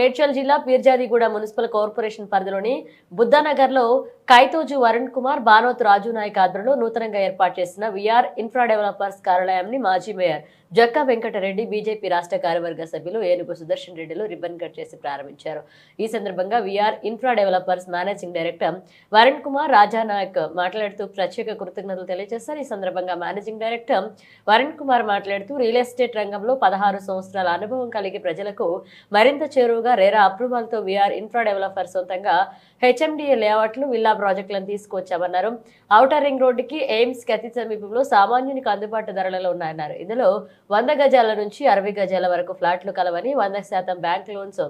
మేడ్చల్ జిల్లా Peerzadiguda municipal corporation పరిధిలోని బుద్ధానగర్లో కైతోజు వరుణ్ కుమార్ బానోత్ రాజు నాయక్ ఆధ్వర్యంలో నూతనంగా ఏర్పాటు చేసిన విఆర్ ఇన్ఫ్రా డెవలపర్స్ కార్యాలయాన్ని మాజీ మేయర్ జక్కా వెంకటరెడ్డి బీజేపీ రాష్ట్ర కార్యవర్గ సభ్యులు ఏనుగు సుదర్శన్ రెడ్డిలు రిబ్బన్ కట్ చేసి ప్రారంభించారు. ఈ సందర్భంగా VR infra developers managing director Varun Kumar Raja Naik మాట్లాడుతూ ప్రత్యేక కృతజ్ఞతలు తెలియజేశారు. ఈ సందర్భంగా మేనేజింగ్ డైరెక్టర్ వరుణ్ కుమార్ మాట్లాడుతూ రియల్ ఎస్టేట్ రంగంలో పదహారు సంవత్సరాల అనుభవం కలిగి ప్రజలకు మరింత చేరువుగా రేరా అప్రూవల్తో విఆర్ ఇన్ఫ్రా డెవలపర్ సొంతంగా హెచ్ఎండిఏ లేఅవుట్లు విల్లా ప్రాజెక్టులను తీసుకొచ్చామన్నారు ఔటర్ రింగ్ రోడ్డుకి ఎయిమ్స్కి అతి సమీపంలో సామాన్యునికి అందుబాటు ధరలలో ఉన్నాయన్నారు. ఇందులో వంద గజాల నుంచి అరవై గజాల వరకు ఫ్లాట్లు కలవని వంద శాతం బ్యాంక్ లోన్స్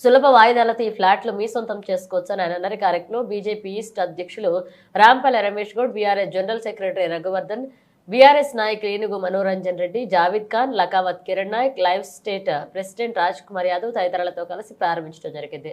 సులభ వాయిదాలతో ఈ ఫ్లాట్లు మీ సొంతం చేసుకోవచ్చు అని ఆయన అన్నారు. కార్యక్రమంలో బీజేపీ ఈస్ట్ అధ్యక్షులు Rampalli Ramesh Goud BRS general secretary Raghuvardhan BRS నాయకులు Enugu Manoranjan Reddy Javed Khan Lakavath Kiran Naik live state president Raj Kumar Yadav తదితరులతో కలిసి ప్రారంభించడం జరిగింది.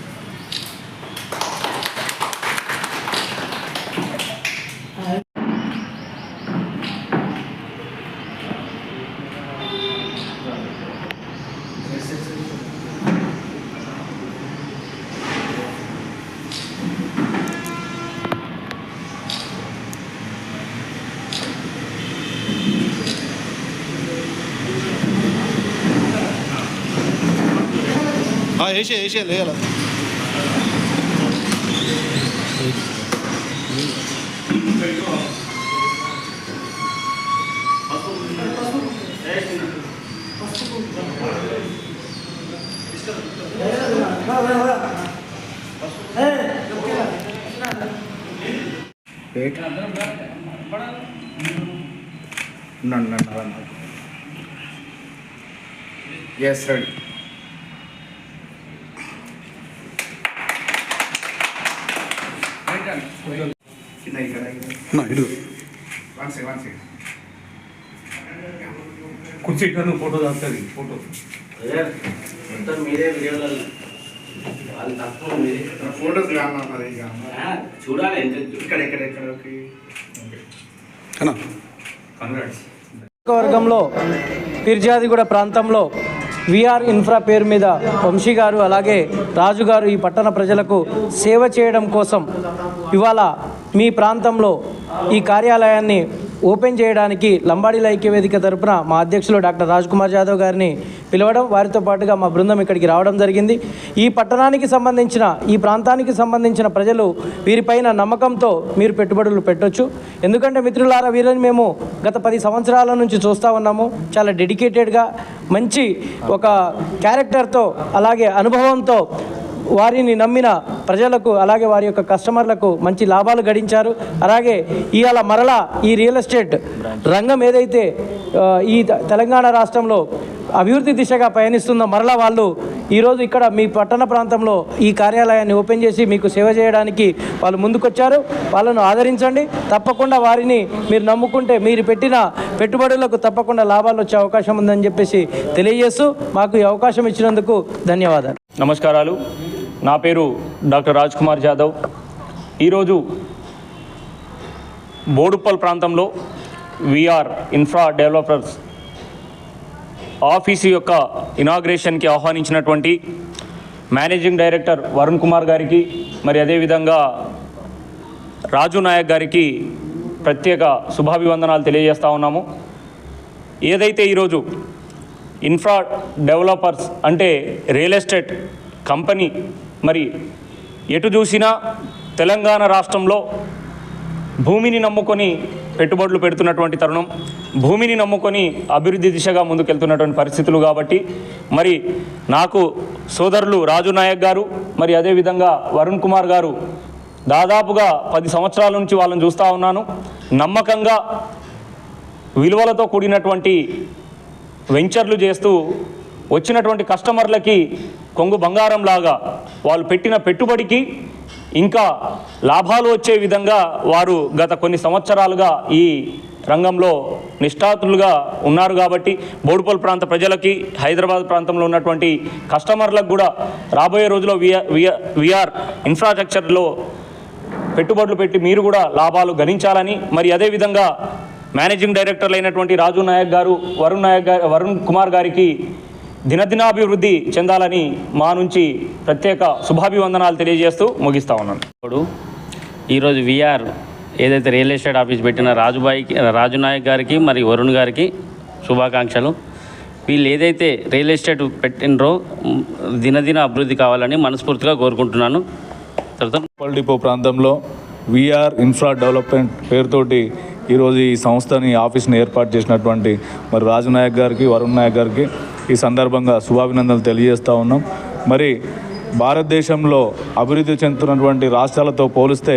יש, יש, ना ना ना यस रेडी కుర్చీ ఇట్లా ఫోటో దాస్తుంది ఫోటో మొత్తం మీరే వీడియోలలో వాళ్ళు తక్కువ మీరే ఫోటోస్ కావాలి మరి ఇక ఆ, చూడాలి ఎంత ఇక్కడ ఇక్కడ ఇక్కడ ఓకే అన్నా కంగ్రాట్స్ వర్గంలో పిర్జాదిగూడ ప్రాంతంలో విఆర్ ఇన్ఫ్రా పేరు మీద వంశీ గారు అలాగే రాజు గారు ఈ పట్టణ ప్రజలకు సేవ చేయడం కోసం ఇవాళ మీ ప్రాంతంలో ఈ కార్యాలయాన్ని ఓపెన్ చేయడానికి లంబాడీల ఐక్యవేదిక తరపున మా అధ్యక్షులు డాక్టర్ రాజ్ కుమార్ యాదవ్ గారిని పిలవడం వారితో పాటుగా మా బృందం ఇక్కడికి రావడం జరిగింది. ఈ పట్టణానికి సంబంధించిన ఈ ప్రాంతానికి సంబంధించిన ప్రజలు వీరిపైన నమ్మకంతో మీరు పెట్టుబడులు పెట్టొచ్చు. ఎందుకంటే మిత్రులారా వీరిని మేము గత పది సంవత్సరాల నుంచి చూస్తూ ఉన్నాము. చాలా డెడికేటెడ్గా మంచి ఒక క్యారెక్టర్తో అలాగే అనుభవంతో వారిని నమ్మిన ప్రజలకు అలాగే వారి యొక్క కస్టమర్లకు మంచి లాభాలు గడించారు. అలాగే ఇవాళ మరలా ఈ రియల్ ఎస్టేట్ రంగం ఏదైతే ఈ తెలంగాణ రాష్ట్రంలో అభివృద్ధి దిశగా పయనిస్తుందో మరలా వాళ్ళు ఈరోజు ఇక్కడ మీ పట్టణ ప్రాంతంలో ఈ కార్యాలయాన్ని ఓపెన్ చేసి మీకు సేవ చేయడానికి వాళ్ళు ముందుకొచ్చారు. వాళ్ళను ఆదరించండి. తప్పకుండా వారిని మీరు నమ్ముకుంటే మీరు పెట్టిన పెట్టుబడులకు తప్పకుండా లాభాలు వచ్చే అవకాశం ఉందని చెప్పేసి తెలియజేస్తూ మాకు ఈ అవకాశం ఇచ్చినందుకు ధన్యవాదాలు. నమస్కారాలు. నా పేరు డాక్టర్ రాజ్ కుమార్ జాదవ్. ఈరోజు బోడుప్పల్ ప్రాంతంలో విఆర్ ఇన్ఫ్రా డెవలపర్స్ ఆఫీసు యొక్క ఇనాగ్రేషన్కి ఆహ్వానించినటువంటి మేనేజింగ్ డైరెక్టర్ వరుణ్ కుమార్ గారికి మరి అదేవిధంగా రాజు నాయక్ గారికి ప్రత్యేక శుభాభివందనాలు తెలియజేస్తా ఉన్నాము. ఏదైతే ఈరోజు ఇన్ఫ్రా డెవలపర్స్ అంటే రియల్ ఎస్టేట్ కంపెనీ మరి ఎటు చూసినా తెలంగాణ రాష్ట్రంలో భూమిని నమ్ముకొని పెట్టుబడులు పెడుతున్నటువంటి తరుణం భూమిని నమ్ముకొని అభివృద్ధి దిశగా ముందుకెళ్తున్నటువంటి పరిస్థితులు కాబట్టి మరి నాకు సోదరులు రాజు నాయక్ గారు మరి అదేవిధంగా వరుణ్ కుమార్ గారు దాదాపుగా పది సంవత్సరాల నుంచి వాళ్ళని చూస్తూ ఉన్నాను. నమ్మకంగా విలువలతో కూడినటువంటి వెంచర్లు చేస్తూ వచ్చినటువంటి కస్టమర్లకి కొంగు బంగారం లాగా వాళ్ళు పెట్టిన పెట్టుబడికి ఇంకా లాభాలు వచ్చే విధంగా వారు గత కొన్ని సంవత్సరాలుగా ఈ రంగంలో నిష్ఠాతులుగా ఉన్నారు కాబట్టి బోడుపల్ ప్రాంత ప్రజలకి హైదరాబాద్ ప్రాంతంలో ఉన్నటువంటి కస్టమర్లకు కూడా రాబోయే రోజుల్లో విఆర్ విఆర్ ఇన్ఫ్రాస్ట్రక్చర్లో పెట్టుబడులు పెట్టి మీరు కూడా లాభాలు గణించాలని మరి అదేవిధంగా మేనేజింగ్ డైరెక్టర్లు అయినటువంటి రాజు నాయక్ గారు వరుణ్ నాయక్ గారు వరుణ్ కుమార్ గారికి దినదినాభివృద్ధి చెందాలని మా నుంచి ప్రత్యేక శుభాభివందనాలు తెలియజేస్తూ ముగిస్తా ఉన్నాను. ఇప్పుడు ఈరోజు విఆర్ ఏదైతే రియల్ ఎస్టేట్ ఆఫీస్ పెట్టిన రాజుబాయికి రాజు నాయక్ గారికి మరి వరుణ్ గారికి శుభాకాంక్షలు. వీళ్ళు ఏదైతే రియల్ ఎస్టేట్ పెట్టినరో దినదిన అభివృద్ధి కావాలని మనస్ఫూర్తిగా కోరుకుంటున్నాను. తర్వాత డిపో ప్రాంతంలో విఆర్ ఇన్ఫ్రా డెవలప్మెంట్ పేరుతోటి ఈరోజు ఈ సంస్థని ఆఫీస్ని ఏర్పాటు చేసినటువంటి మరి రాజు నాయక్ గారికి వరుణ్ నాయక్ గారికి ఈ సందర్భంగా శుభాభినందనలు తెలియజేస్తూ ఉన్నాం. మరి భారతదేశంలో అభివృద్ధి చెందుతున్నటువంటి రాష్ట్రాలతో పోలిస్తే